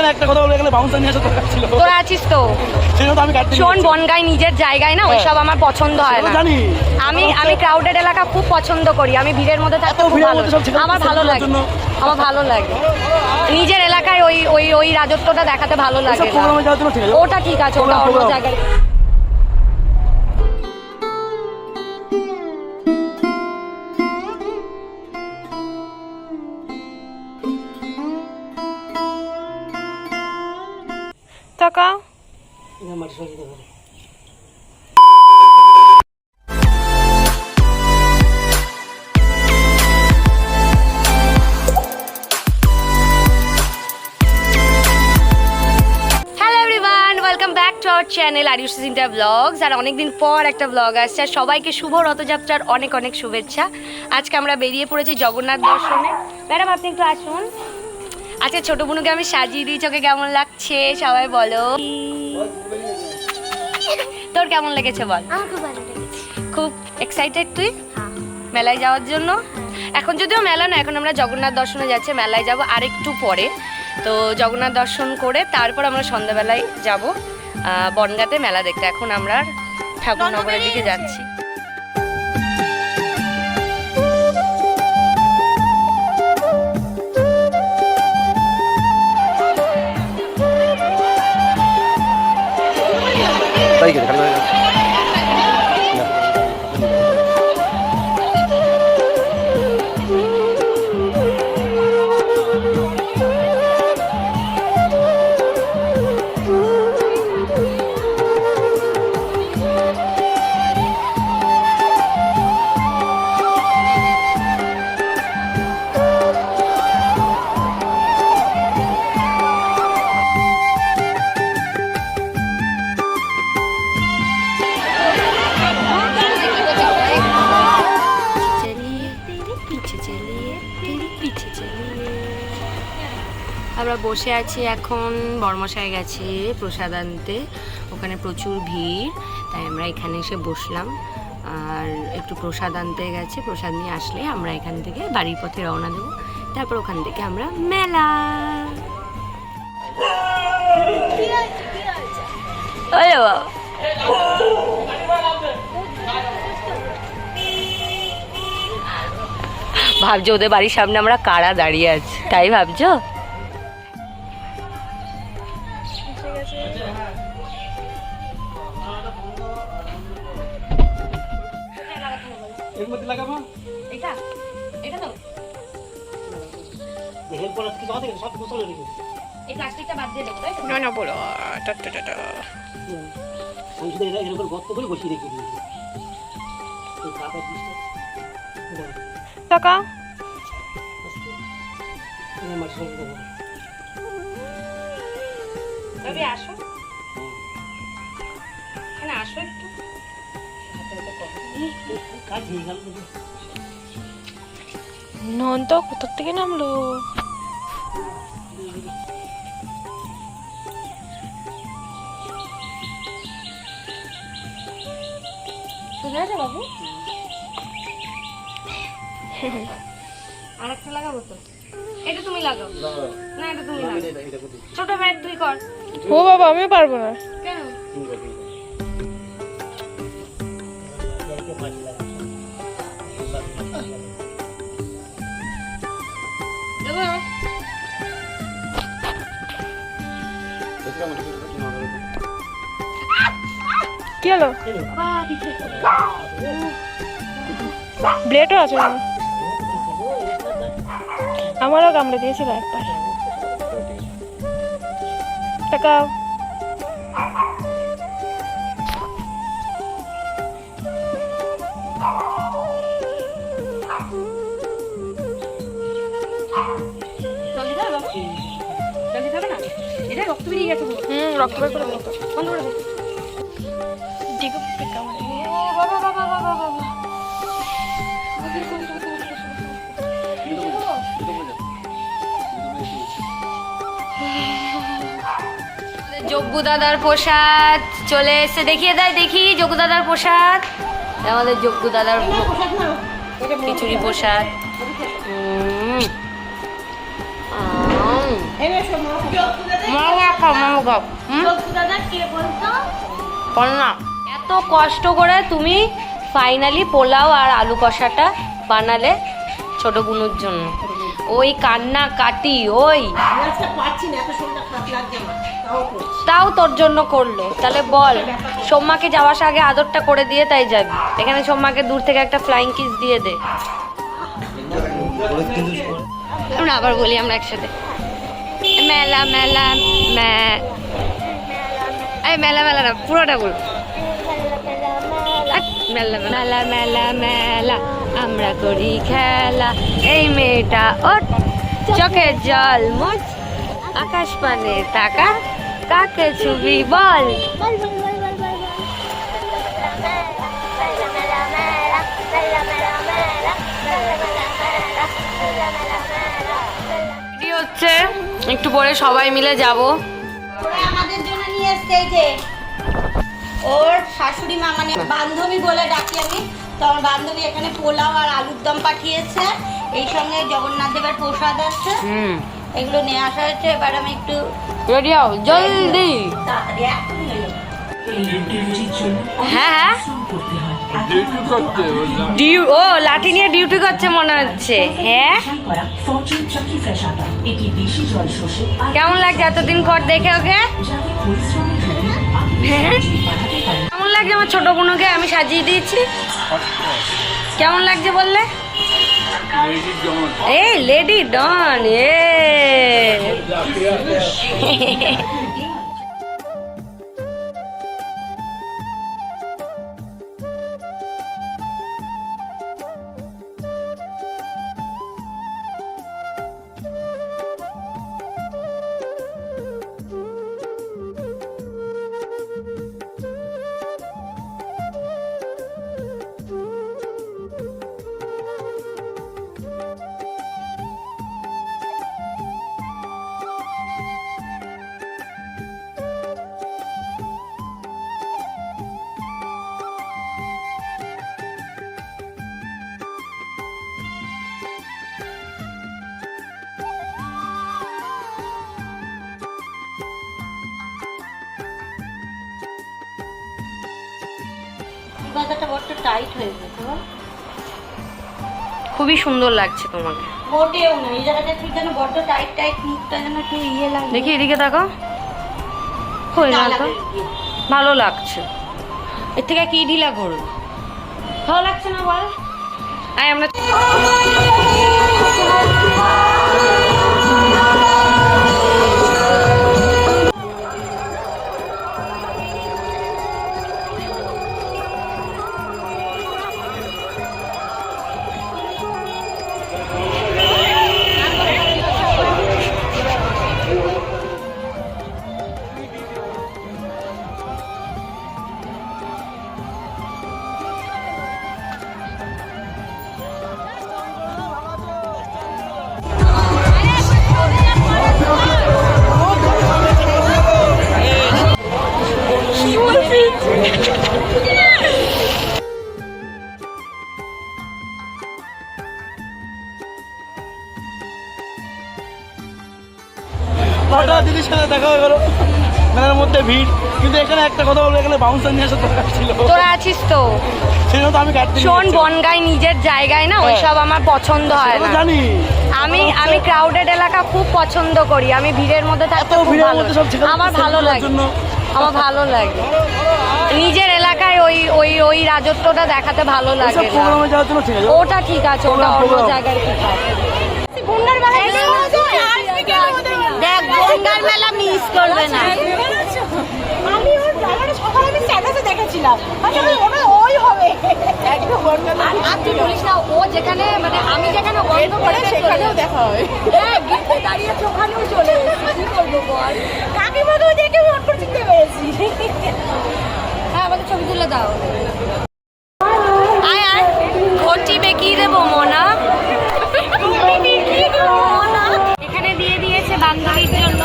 এখানে একটা কথা বলব এখানে বাউন্সার নিয়ে আসা দরকার ছিল। তোরা আছিস তো। সেই তো আমি কাটতে শোন বনগাই নিজের জায়গায় না ওইসব আমার পছন্দ হয় না। জানি। আমি আমি ক্রাউডেড এলাকা খুব পছন্দ করি। আমি ভিড়ের মধ্যে থাকতে খুব ভালো আমার ভালো লাগে। আমার ভালো লাগে। নিজের এলাকায় ওই ওই ওই রাজত্বটা দেখাতে ভালো লাগে ওটা ঠিক আছে ওটা অন্য জায়গায়। আওয়ার চ্যানেল আরিউস সিনটা ব্লগস আর অনেকদিন পর একটা ব্লগ আসছে, আর সবাইকে শুভ রথযাত্রার অনেক অনেক শুভেচ্ছা। আজকে আমরা বেরিয়ে পড়েছি জগন্নাথ দর্শনে। ম্যাডাম, আপনি একটু আসুন। আচ্ছা ছোট বোনকে আমি সাজিয়ে দিই চোখে কেমন লাগছে? সবাই বলো। তোর কেমন লেগেছে বল? খুব এক্সাইটেড তুই? মেলায় যাওয়ার জন্য? এখন যদিও মেলা না এখন আমরা জগন্নাথ দর্শনে যাচ্ছি মেলায় যাব আরেকটু পরে। তো জগন্নাথ দর্শন করে তারপর আমরা সন্ধ্যাবেলায় যাব বনগাতে মেলা দেখতে। এখন আমরা ঠাকুরনগরের দিকে যাচ্ছি। তাই গেছে খালি আমরা বসে আছি এখন বর্মশাই গেছে প্রসাদ আনতে। ওখানে প্রচুর ভিড়, তাই আমরা এখানে এসে বসলাম। আর একটু প্রসাদ আনতে গেছে, প্রসাদ নিয়ে আসলে আমরা এখান থেকে বাড়ির পথে রওনা দেবো। তারপর ওখান থেকে আমরা মেলা। বাবা। ভাবছ ওদের বাড়ির সামনে আমরা কারা দাঁড়িয়ে আছি? তাই ভাবছ? না বলো। আমি শুধু গর্ত করে বসিয়ে রেখে দিয়েছি। টাকা এই মাছ রেখে দেবো রবি আসো। এখানে আসো একটু। কাজ হয়ে তো। নন্ত কোথা থেকে নামলো বাবু? আর একটা লাগাবো তো? এটা তুমি লাগাও। না এটা তুমি লাগাও। ছোট ভাই তুই কর। ও বাবা আমি পারব না। কেন? কি হলো? ব্লেডও আছে হয়। আমারও কামড়ে দিয়েছিল একবার। টাকা। জল দিতে হবে বাবু? জল দিতে হবে না? এটা রক্ত বেরিয়ে গেছে। হুম রক্ত বের করে বন্ধ করে দাদার প্রসাদ চলে এসে দেখিয়ে দেয়, দেখি যজ্ঞ দাদার প্রসাদ আমাদের দাদার খিচুড়ি প্রসাদ। এত কষ্ট করে তুমি ফাইনালি পোলাও আর আলু কষাটা বানালে ছোট বুনুর জন্য। ওই কান্না কাটি, ওই। পাচ্ছি না তাও তোর জন্য করল। তাহলে বল, সোম্মাকে যাওয়ার আগে আদরটা করে দিয়ে তাই যাবি। এখানে সোম্মাকে দূর থেকে একটা ফ্লাইং কিস দিয়ে দে। আমরা আবার বলি আমরা একসাথে। মেলা মেলা এই মেলা মেলা না, পুরোটা বল। মেলা মেলা মেলা, আমরা করি খেলা। এই মেয়েটা ওর চোখে জল মুছ। আকাশ পানে টাকা কাকে ছবি বল? হচ্ছে একটু পরে সবাই মিলে যাব। আমাদের জন্য নিয়ে এসছে এই যে ওর শাশুড়ি মা মানে বান্ধবী বলে ডাকি আমি। তো আমার বান্ধবী এখানে পোলাও আর আলুর দম পাঠিয়েছে। এই সঙ্গে জগন্নাথ দেবের প্রসাদ আছে। হুম। এগুলো নিয়ে আসা হয়েছে এবার আমি একটু রেডি হও জলদি। হয়ে যাব। হ্যাঁ ডিউ ও লাঠি নিয়ে ডিউটি করছে মনে হচ্ছে। হ্যাঁ? ফরচুন চাকি ফ্রেশ আটা এটি বেশি জল শোষে আর কেমন লাগছে এতদিন পর দেখে ওকে? হ্যাঁ? কেমন লাগছে আমার ছোট বোনকে? আমি সাজিয়ে দিয়েছি। কেমন লাগছে বললে? এই লেডি ডন এ Yeah. এই বড় বড্ড টাইট হয়ে গেছে? খুবই সুন্দর লাগছে তোমাকে। মোটেও না এই জায়গাটা ঠিক যেন বড্ড টাইট টাইট মুখটা যেন একটু ইয়ে লাগে দেখি এদিকে দেখো। কই না তো ভালো লাগছে। এর থেকে কি ঢিলা করব ভালো লাগছে না বল? আয় আমরা হঠাৎ দিদির সাথে দেখা হয়ে গেল। মেলার মধ্যে ভিড়। কিন্তু এখানে একটা কথা বলব এখানে বাউন্সার নিয়ে আসার দরকার ছিল। তোরা আছিস তো? সেই জন্য তো আমি কাটতে শোন বনগাই নিজের জায়গায় না ওইসব আমার পছন্দ হয় না। জানি। আমি আমি ক্রাউডেড এলাকা খুব পছন্দ করি। আমি ভিড়ের মধ্যে থাকতে খুব ভালো আমার ভালো লাগে। আমার ভালো লাগে। নিজের এলাকায় ওই ওই ওই রাজত্বটা দেখাতে ভালো লাগে না। প্রোগ্রামে যাওয়ার জন্য ঠিক আছে। ওটা ঠিক আছে ওটা অন্য জায়গায় ঠিক আছে। দেখ গঙ্গার মেলা মিস করবে না। আমি ওর বাবারে সকালে আমি স্ট্যাটাসে দেখেছিলাম। আসলে ওটা ওই হবে। একদম বর্ণনা আর তুই বলিস না ও যেখানে মানে আমি যেখানে বন্ধ করে সেখানেও দেখা হ্যাঁ গেটে দাঁড়িয়েছে ওখানেও চলে এসেছি কি করব বল? কাকিমাকেও দেখে করে চিনতে পেরেছি আমাকে ছবি তুলে দাও এখানে দিয়ে দিয়েছে বান্ধবীর জন্য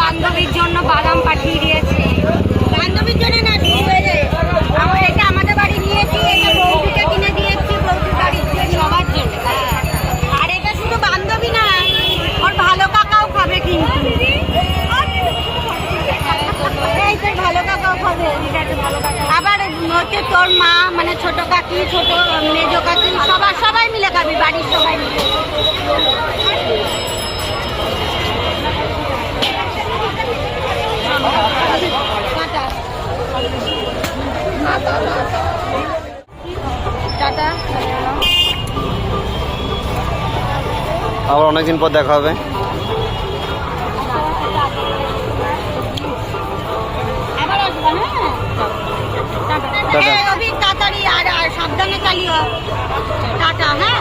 বান্ধবীর জন্য বাদাম পাঠিয়ে দিয়েছে। বান্ধবীর জন্য না তোর মা মানে ছোট কাকি, ছোট মেজো কাকি সবার সবাই মিলে খাবি বাড়ির সবাই মিলে। আবার অনেকদিন পর দেখা হবে। টাটা হ্যাঁ